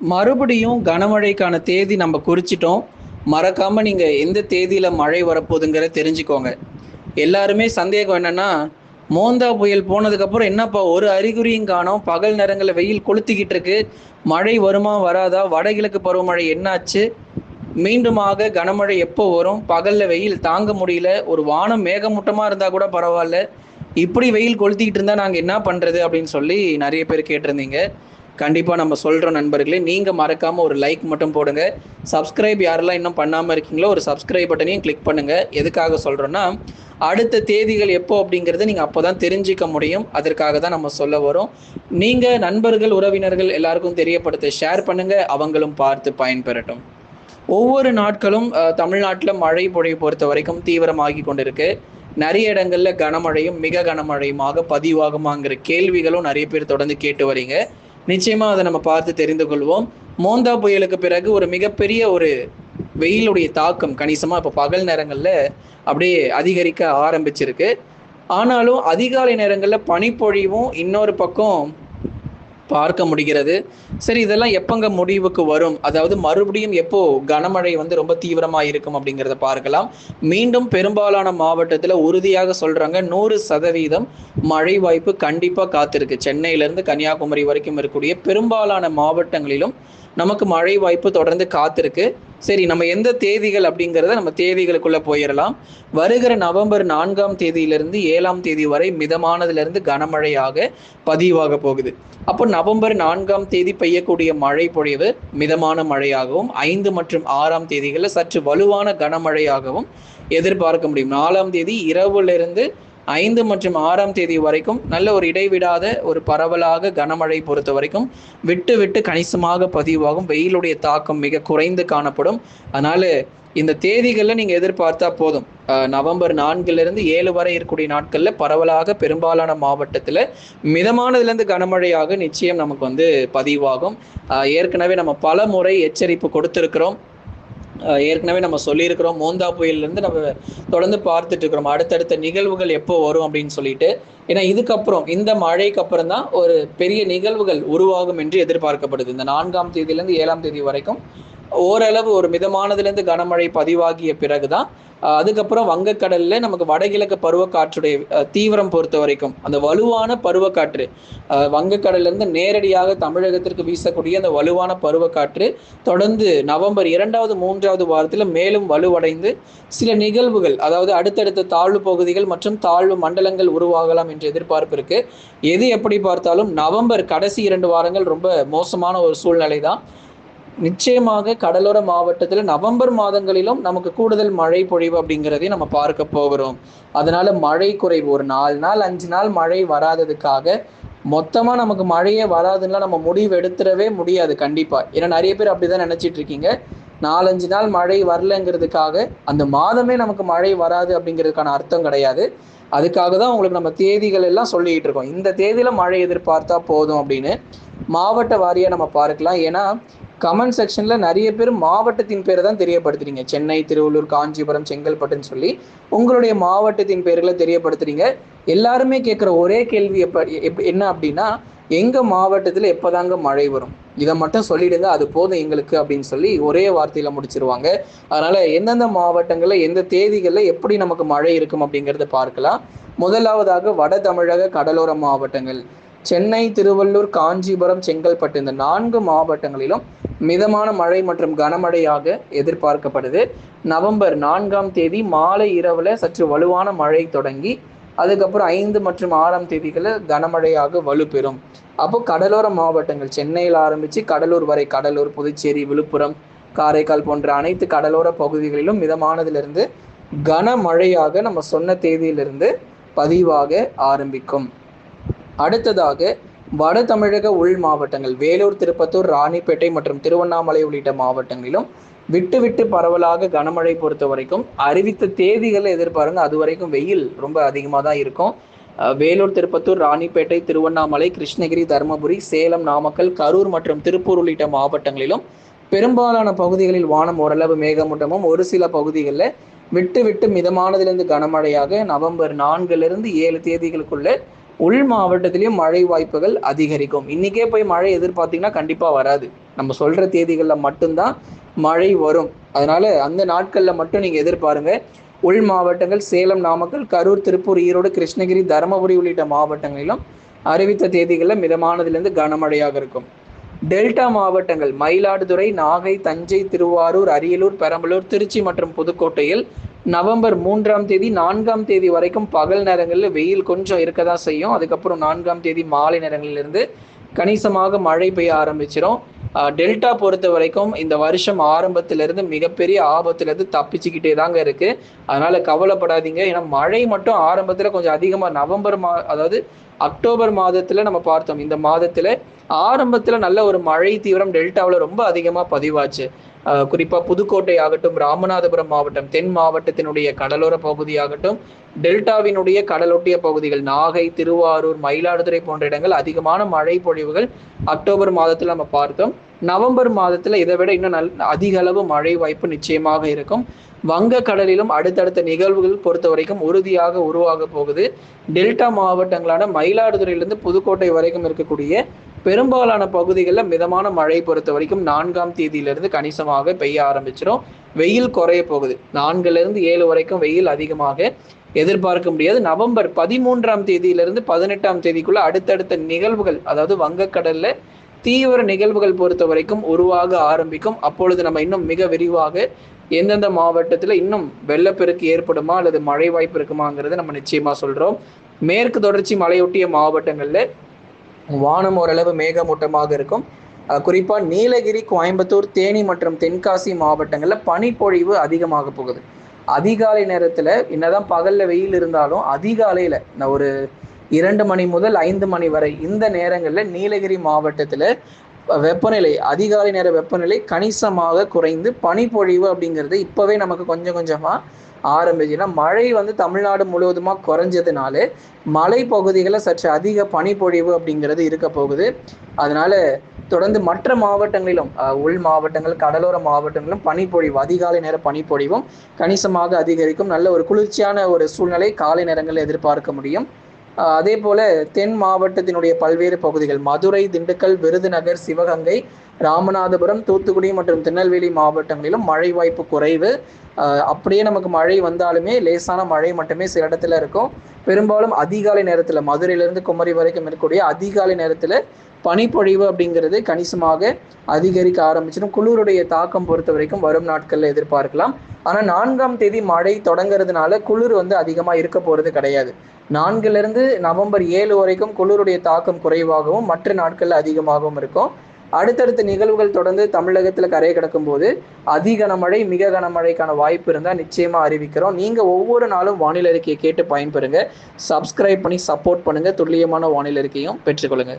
மறுபடியும் கனமழைக்கான தேதி நம்ம குறிச்சிட்டோம். மறக்காம நீங்க எந்த தேதியில மழை வரப்போகுதுங்கிற தெரிஞ்சுக்கோங்க. எல்லாருமே சந்தேகம் என்னன்னா மோந்தா புயல் போனதுக்கு அப்புறம் என்னப்பா ஒரு அறிகுறியும் காணோம். பகல் நேரங்களில் வெயில் கொளுத்திக்கிட்டு இருக்கு. மழை வருமா வராதா? வடகிழக்கு பருவமழை என்னாச்சு? மீண்டுமாக கனமழை எப்போ வரும்? பகல்ல வெயில் தாங்க முடியல. ஒரு வானம் மேகமூட்டமா இருந்தா கூட பரவாயில்ல. இப்படி வெயில் கொளுத்திக்கிட்டு இருந்தா நாங்க என்ன பண்றது அப்படின்னு சொல்லி நிறைய பேர் கேட்டிருந்தீங்க. கண்டிப்பாக நம்ம சொல்கிறோம் நண்பர்களே. நீங்கள் மறக்காமல் ஒரு லைக் மட்டும் போடுங்க. சப்ஸ்கிரைப் யாரெல்லாம் இன்னும் பண்ணாமல் இருக்கீங்களோ ஒரு சப்ஸ்கிரைப் பட்டனையும் கிளிக் பண்ணுங்கள் எதுக்காக சொல்கிறோன்னா அடுத்த தேதிகள் எப்போ அப்படிங்குறத நீங்கள் அப்போ தான் தெரிஞ்சுக்க முடியும். அதற்காக தான் நம்ம சொல்ல வரோம். நீங்கள் நண்பர்கள் உறவினர்கள் எல்லாருக்கும் தெரியப்படுத்த ஷேர் பண்ணுங்கள் அவங்களும் பார்த்து பயன்பெறட்டும். ஒவ்வொரு நாட்களும் தமிழ்நாட்டில் மழை பொழிவு பொறுத்த வரைக்கும் தீவிரமாகி கொண்டிருக்கு. நிறைய இடங்கள்ல கனமழையும் மிக கனமழையுமாக பதிவாகுமாங்கிற கேள்விகளும் நிறைய பேர் தொடர்ந்து கேட்டு வரீங்க. நிச்சயமா அதை நம்ம பார்த்து தெரிந்து கொள்வோம். மோந்தா புயலுக்கு பிறகு ஒரு மிகப்பெரிய ஒரு வெயிலுடைய தாக்கம் கணிசமா இப்போ பகல் நேரங்கள்ல அப்படியே அதிகரிக்க ஆரம்பிச்சிருக்கு. ஆனாலும் அதிகாலை நேரங்கள்ல பனிப்பொழிவும் இன்னொரு பக்கம் பார்க்க முடிகிறது. சரி இதெல்லாம் எப்பங்க முடிவுக்கு வரும்? அதாவது மறுபடியும் எப்போ கனமழை வந்து ரொம்ப தீவிரமா இருக்கும் அப்படிங்கிறத பார்க்கலாம். மீண்டும் பெரும்பாலான மாவட்டத்துல உறுதியாக சொல்றாங்க நூறு சதவீதம் மழை வாய்ப்பு கண்டிப்பா காத்திருக்கு. சென்னையில இருந்து கன்னியாகுமரி வரைக்கும் இருக்கக்கூடிய பெரும்பாலான மாவட்டங்களிலும் நமக்கு மழை வாய்ப்பு தொடர்ந்து காத்திருக்கு. சரி நம்ம எந்த தேதிகள் அப்படிங்கிறத நம்ம தேதிகளுக்குள்ள போயிடலாம். வருகிற நவம்பர் நான்காம் தேதியிலிருந்து ஏழாம் தேதி வரை மிதமானதிலிருந்து கனமழையாக பதிவாக போகுது. அப்போ நவம்பர் நான்காம் தேதி பெய்யக்கூடிய மழை பொழிவு மிதமான மழையாகவும் ஐந்து மற்றும் ஆறாம் தேதிகளில் சற்று வலுவான கனமழையாகவும் எதிர்பார்க்க முடியும். நாலாம் தேதி இரவுலேருந்து ஐந்து மற்றும் ஆறாம் தேதி வரைக்கும் நல்ல ஒரு இடைவிடாத ஒரு பரவலாக கனமழை பொறுத்த வரைக்கும் விட்டு விட்டு கணிசமாக பதிவாகும். வெயிலுடைய தாக்கம் மிக குறைந்து காணப்படும். அதனால இந்த தேதிகளில் நீங்க எதிர்பார்த்தா போதும். நவம்பர் நான்கிலிருந்து இருந்து ஏழு வரை இருக்கக்கூடிய நாட்கள்ல பரவலாக பெரும்பாலான மாவட்டத்துல மிதமானதுல இருந்து கனமழையாக நிச்சயம் நமக்கு வந்து பதிவாகும். ஏற்கனவே நம்ம பல முறை எச்சரிப்பு கொடுத்திருக்கிறோம். ஏற்கனவே நம்ம சொல்லியிருக்கிறோம் மோந்தா புயல்லேருந்து நம்ம தொடர்ந்து பார்த்துட்டு இருக்கிறோம் அடுத்தடுத்த நிகழ்வுகள் எப்போ வரும் அப்படின்னு சொல்லிட்டு. ஏன்னா இதுக்கப்புறம் இந்த மழைக்கு அப்புறம் தான் ஒரு பெரிய நிகழ்வுகள் உருவாகும் என்று எதிர்பார்க்கப்படுது. இந்த நான்காம் தேதியிலேருந்து ஏழாம் தேதி வரைக்கும் ஓரளவு ஒரு மிதமானதுலேருந்து கனமழை பதிவாகிய பிறகுதான் அதுக்கப்புறம் வங்கக்கடல்ல நமக்கு வடகிழக்கு பருவக்காற்றுடைய தீவிரம் பொறுத்த வரைக்கும் அந்த வலுவான பருவக்காற்று வங்கக்கடல்லேருந்து வங்கக்கடல்ல இருந்து நேரடியாக தமிழகத்திற்கு வீசக்கூடிய அந்த வலுவான பருவக்காற்று தொடர்ந்து நவம்பர் இரண்டாவது மூன்றாவது வாரத்தில் மேலும் வலுவடைந்து சில நிகழ்வுகள் அதாவது அடுத்தடுத்த தாழ்வு பகுதிகள் மற்றும் தாழ்வு மண்டலங்கள் உருவாகலாம் என்ற எதிர்பார்ப்பு இருக்கு. எது எப்படி பார்த்தாலும் நவம்பர் கடைசி இரண்டு வாரங்கள் ரொம்ப மோசமான ஒரு சூழ்நிலை தான் நிச்சயமாக கடலோர மாவட்டத்தில் நவம்பர் மாதங்களிலும் நமக்கு கூடுதல் மழை பொழிவு அப்படிங்கிறதையும் நம்ம பார்க்க போகிறோம். அதனால மழை குறைவு ஒரு நாலு நாள் அஞ்சு நாள் மழை வராததுக்காக மொத்தமா நமக்கு மழையே வராதுன்னா நம்ம முடிவு எடுத்துடவே முடியாது கண்டிப்பா. ஏன்னா நிறைய பேர் அப்படிதான் நினைச்சிட்டு இருக்கீங்க. நாலஞ்சு நாள் மழை வரலங்கிறதுக்காக அந்த மாதமே நமக்கு மழை வராது அப்படிங்கிறதுக்கான அர்த்தம் கிடையாது. அதுக்காக தான் உங்களுக்கு நம்ம தேதிகள் எல்லாம் சொல்லிக்கிட்டு இருக்கோம். இந்த தேதியில மழை எதிர்பார்த்தா போதும் அப்படின்னு மாவட்ட வாரியா நம்ம பார்க்கலாம். ஏன்னா கமெண்ட் செக்ஷன்ல நிறைய பேர் மாவட்டத்தின் பேரை தான் தெரியப்படுத்துறீங்க. சென்னை திருவள்ளூர் காஞ்சிபுரம் செங்கல்பட்டுன்னு சொல்லி உங்களுடைய மாவட்டத்தின் பேர்களை தெரியப்படுத்துறீங்க. எல்லாருமே கேட்குற ஒரே கேள்வி எப்ப எப்- என்ன அப்படின்னா எங்க மாவட்டத்தில் எப்போதாங்க மழை வரும்? இதை மட்டும் சொல்லிடுங்க அது போதும் எங்களுக்கு அப்படின்னு சொல்லி ஒரே வார்த்தையில முடிச்சிருவாங்க. அதனால எந்தெந்த மாவட்டங்கள்ல எந்த தேதிகளில் எப்படி நமக்கு மழை இருக்கும் அப்படிங்கிறத பார்க்கலாம். முதலாவதாக வட தமிழக கடலோர மாவட்டங்கள். சென்னை திருவள்ளூர் காஞ்சிபுரம் செங்கல்பட்டு இந்த நான்கு மாவட்டங்களிலும் மிதமான மழை மற்றும் கனமழையாக எதிர்பார்க்கப்படுது. நவம்பர் நான்காம் தேதி மாலை இரவுல சற்று வலுவான மழை தொடங்கி அதுக்கப்புறம் ஐந்து மற்றும் ஆறாம் தேதிகளில் கனமழையாக வலுப்பெறும் அப்போ கடலோர மாவட்டங்கள் சென்னையில் ஆரம்பித்து கடலூர் வரை கடலூர் புதுச்சேரி விழுப்புரம் காரைக்கால் போன்ற அனைத்து கடலோர பகுதிகளிலும் மிதமானதிலிருந்து கனமழையாக நம்ம சொன்ன தேதியிலிருந்து பதிவாக ஆரம்பிக்கும். அடுத்ததாக வட தமிழக உள் மாவட்டங்கள் வேலூர் திருப்பத்தூர் ராணிப்பேட்டை மற்றும் திருவண்ணாமலை உள்ளிட்ட மாவட்டங்களிலும் விட்டு விட்டு பரவலாக கனமழை பொறுத்த வரைக்கும் அறிவித்த தேதிகளை எதிர்பாருங்க. அது வரைக்கும் வெயில் ரொம்ப அதிகமாக தான் இருக்கும். வேலூர் திருப்பத்தூர் ராணிப்பேட்டை திருவண்ணாமலை கிருஷ்ணகிரி தருமபுரி சேலம் நாமக்கல் கரூர் மற்றும் திருப்பூர் உள்ளிட்ட மாவட்டங்களிலும் பெரும்பாலான பகுதிகளில் வானம் ஓரளவு மேகமூட்டமும் ஒரு சில பகுதிகளில் விட்டு விட்டு மிதமானதிலிருந்து கனமழையாக நவம்பர் நான்கிலிருந்து ஏழு தேதிகளுக்குள்ள உள் மாவட்டத்திலையும் மழை வாய்ப்புகள் அதிகரிக்கும். இன்றைக்கே போய் மழை எதிர்பார்த்தீங்கன்னா கண்டிப்பாக வராது. நம்ம சொல்கிற தேதிகளில் மட்டும்தான் மழை வரும். அதனால அந்த நாட்களில் மட்டும் நீங்கள் எதிர்பாருங்க. உள் மாவட்டங்கள் சேலம் நாமக்கல் கரூர் திருப்பூர் ஈரோடு கிருஷ்ணகிரி தருமபுரி உள்ளிட்ட மாவட்டங்களிலும் அறிவித்த தேதிகளில் மிதமானதுலேருந்து கனமழையாக இருக்கும். டெல்டா மாவட்டங்கள் மயிலாடுதுறை நாகை தஞ்சை திருவாரூர் அரியலூர் பெரம்பலூர் திருச்சி மற்றும் புதுக்கோட்டையில் நவம்பர் மூன்றாம் தேதி நான்காம் தேதி வரைக்கும் பகல் நேரங்களில் வெயில் கொஞ்சம் இருக்க தான் செய்யும். அதுக்கப்புறம் நான்காம் தேதி மாலை நேரங்களிலிருந்து கணிசமாக மழை பெய்ய ஆரம்பிச்சிடும் டெல்டா பொறுத்த வரைக்கும் இந்த வருஷம் ஆரம்பத்திலிருந்து மிகப்பெரிய ஆபத்துலேருந்து தப்பிச்சுக்கிட்டே தாங்க இருக்கு. அதனால கவலைப்படாதீங்க. ஏன்னா மழை மட்டும் ஆரம்பத்தில் கொஞ்சம் அதிகமாக நவம்பர் மா அதாவது அக்டோபர் மாதத்துல நம்ம பார்த்தோம். இந்த மாதத்துல ஆரம்பத்துல நல்ல ஒரு மழை தீவிரம் டெல்டாவில் ரொம்ப அதிகமாக பதிவாச்சு. குறிப்பா புதுக்கோட்டை ஆகட்டும் ராமநாதபுரம் மாவட்டம் தென் மாவட்டத்தினுடைய கடலோர பகுதியாகட்டும் டெல்டாவினுடைய கடலொட்டிய பகுதிகள் நாகை திருவாரூர் மயிலாடுதுறை போன்ற இடங்கள் அதிகமான மழை பொழிவுகள் அக்டோபர் மாதத்தில் நம்ம பார்த்தோம். நவம்பர் மாதத்துல இதை விட இன்னும் நல் அதிக அளவு மழை வாய்ப்பு நிச்சயமாக இருக்கும். வங்க கடலிலும் அடுத்தடுத்த நிகழ்வுகள் பொறுத்த வரைக்கும் உறுதியாக உருவாக போகுது. டெல்டா மாவட்டங்களான மயிலாடுதுறையிலிருந்து புதுக்கோட்டை வரைக்கும் இருக்கக்கூடிய பெரும்பாலான பகுதிகளில் மிதமான மழை பொறுத்த வரைக்கும் நான்காம் தேதியிலிருந்து கணிசமாக பெய்ய ஆரம்பிச்சிடும் வெயில் குறைய போகுது. நான்குலேருந்து ஏழு வரைக்கும் வெயில் அதிகமாக எதிர்பார்க்க முடியாது. நவம்பர் பதிமூன்றாம் தேதியிலிருந்து பதினெட்டாம் தேதிக்குள்ள அடுத்தடுத்த நிகழ்வுகள் அதாவது வங்கக்கடல்ல தீவிர நிகழ்வுகள் பொறுத்த வரைக்கும் உருவாக ஆரம்பிக்கும். அப்பொழுது நம்ம இன்னும் மிக விரிவாக எந்தெந்த மாவட்டத்தில் இன்னும் வெள்ளப்பெருக்கு ஏற்படுமா அல்லது மழை வாய்ப்பு இருக்குமாங்கிறத நம்ம நிச்சயமா சொல்றோம். மேற்கு தொடர்ச்சி மலையொட்டிய மாவட்டங்களில் வானம் ஓரளவு மேகமூட்டமாக இருக்கும். குறிப்பாக நீலகிரி கோயம்புத்தூர் தேனி மற்றும் தென்காசி மாவட்டங்களில் பனிப்பொழிவு அதிகமாக போகுது. அதிகாலை நேரத்தில் என்னதான் பகலில் வெயில் இருந்தாலும் அதிகாலையில் நான் ஒரு இரண்டு மணி முதல் ஐந்து மணி வரை இந்த நேரங்களில் நீலகிரி மாவட்டத்தில் வெப்பநிலை அதிகாலை நேர வெப்பநிலை கணிசமாக குறைந்து பனிப்பொழிவு அப்படிங்கிறது இப்போவே நமக்கு கொஞ்சம் கொஞ்சமாக ஆரம்பிச்சுன்னா மழை வந்து தமிழ்நாடு முழுவதுமாக குறைஞ்சதுனால மலை பகுதிகளில் சற்று அதிக பனிப்பொழிவு அப்படிங்கிறது இருக்க போகுது. அதனால தொடர்ந்து மற்ற மாவட்டங்களிலும் உள் மாவட்டங்கள் கடலோர மாவட்டங்களிலும் பனிப்பொழிவு அதிகாலை நேர பனிப்பொழிவும் கணிசமாக அதிகரிக்கும். நல்ல ஒரு குளிர்ச்சியான ஒரு சூழ்நிலை காலை நேரங்களில் எதிர்பார்க்க முடியும். அதே போல தென் மாவட்டத்தினுடைய பல்வேறு பகுதிகள் மதுரை திண்டுக்கல் விருதுநகர் சிவகங்கை ராமநாதபுரம் தூத்துக்குடி மற்றும் திருநெல்வேலி மாவட்டங்களிலும் மழை வாய்ப்பு குறைவு. அப்படியே நமக்கு மழை வந்தாலுமே லேசான மழை மட்டுமே சில இடத்துல இருக்கும். பெரும்பாலும் அதிகாலை நேரத்தில் மதுரையிலிருந்து குமரி வரைக்கும் இருக்கக்கூடிய அதிகாலை நேரத்தில் பனிப்பொழிவு அப்படிங்கிறது கணிசமாக அதிகரிக்க ஆரம்பிச்சிடும். குளிருடைய தாக்கம் பொறுத்த வரைக்கும் வரும் நாட்களில் எதிர்பார்க்கலாம். ஆனால் நான்காம் தேதி மழை தொடங்குறதுனால குளிர் வந்து அதிகமாக இருக்க போகிறது கிடையாது. நான்கிலிருந்து நவம்பர் ஏழு வரைக்கும் குளிருடைய தாக்கம் குறைவாகவும் மற்ற நாட்களில் அதிகமாகவும் இருக்கும். அடுத்தடுத்த நிகழ்வுகள் தொடர்ந்து தமிழகத்தில் கரையை கிடக்கும் போது அதி கனமழை மிக கனமழைக்கான வாய்ப்பு இருந்தால் நிச்சயமாக அறிவிக்கிறோம். நீங்கள் ஒவ்வொரு நாளும் வானிலை அறிக்கையை கேட்டு பயன்பெறுங்க. சப்ஸ்கிரைப் பண்ணி சப்போர்ட் பண்ணுங்கள் துல்லியமான வானிலை அறிக்கையும் பெற்றுக்கொள்ளுங்க.